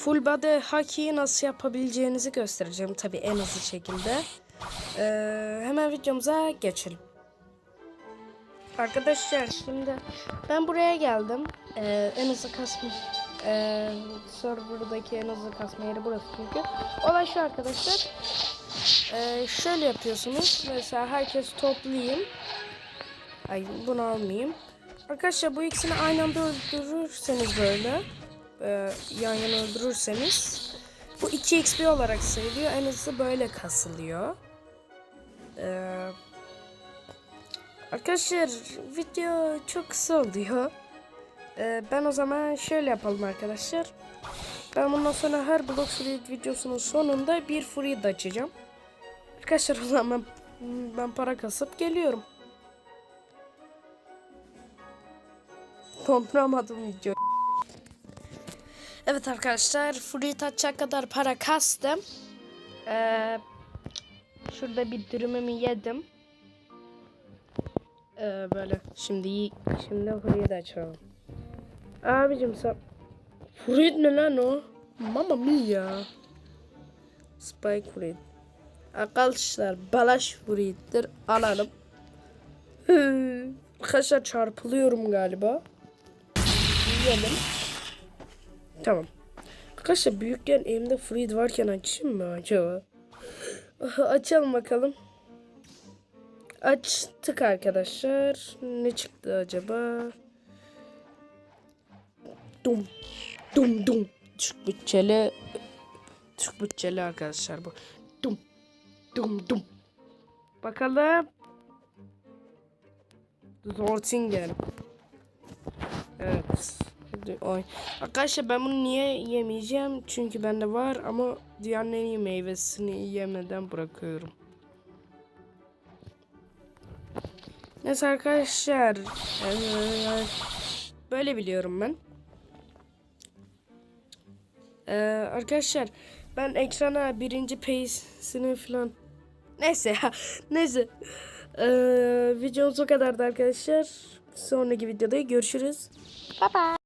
full body hockey'i nasıl yapabileceğinizi göstereceğim tabii en hızlı şekilde. Ee, hemen videomuza geçelim. Arkadaşlar şimdi ben buraya geldim. Ee, en hızlı kasma ee, serverdaki en hızlı kasma yeri burası çünkü. Olay şu arkadaşlar. Ee, şöyle yapıyorsunuz. Mesela herkes toplayayım. Ay bunu almayayım. Arkadaşlar bu ikisini aynı anda öldürürseniz böyle e, yan yana öldürürseniz bu 2 XP olarak sayılıyor. En hızlı böyle kasılıyor. Ee, arkadaşlar video çok kısa oluyor. Ee, ben o zaman şöyle yapalım arkadaşlar. Ben bundan sonra her Block Fruit videosunun sonunda bir Fruit açacağım. Arkadaşlar o zaman ben, ben para kasıp geliyorum. Donduramadım video. Evet arkadaşlar Fruit açacak kadar para kastım. Ee, şurada bir dürümümü yedim. Ee, böyle şimdi şimdi Fruit açalım. Abicim sen Fruit ne lan o? Mamma mia. Spike Fruit. Arkadaşlar balaş Fruit'tir. Alalım. Arkadaşlar çarpılıyorum galiba. Yiyelim. Tamam. Arkadaşlar büyükken elimde Fruit varken açayım mı acaba? Açalım bakalım. Açtık arkadaşlar. Ne çıktı acaba? Dum. Dum dum. Türk bütçeli. Türk bütçeli arkadaşlar bu. Dum. Dum dum. Bakalım. Zortingen. Evet. Hadi oy. Arkadaşlar ben bunu niye yemeyeceğim? Çünkü bende var ama dünyanın en iyi meyvesini yemeden bırakıyorum. Neyse arkadaşlar. böyle biliyorum ben. Ee, arkadaşlar ben ekrana birinci pace'ini falan neyse ya neyse ee, videomuz o kadardı arkadaşlar sonraki videoda görüşürüz bye bye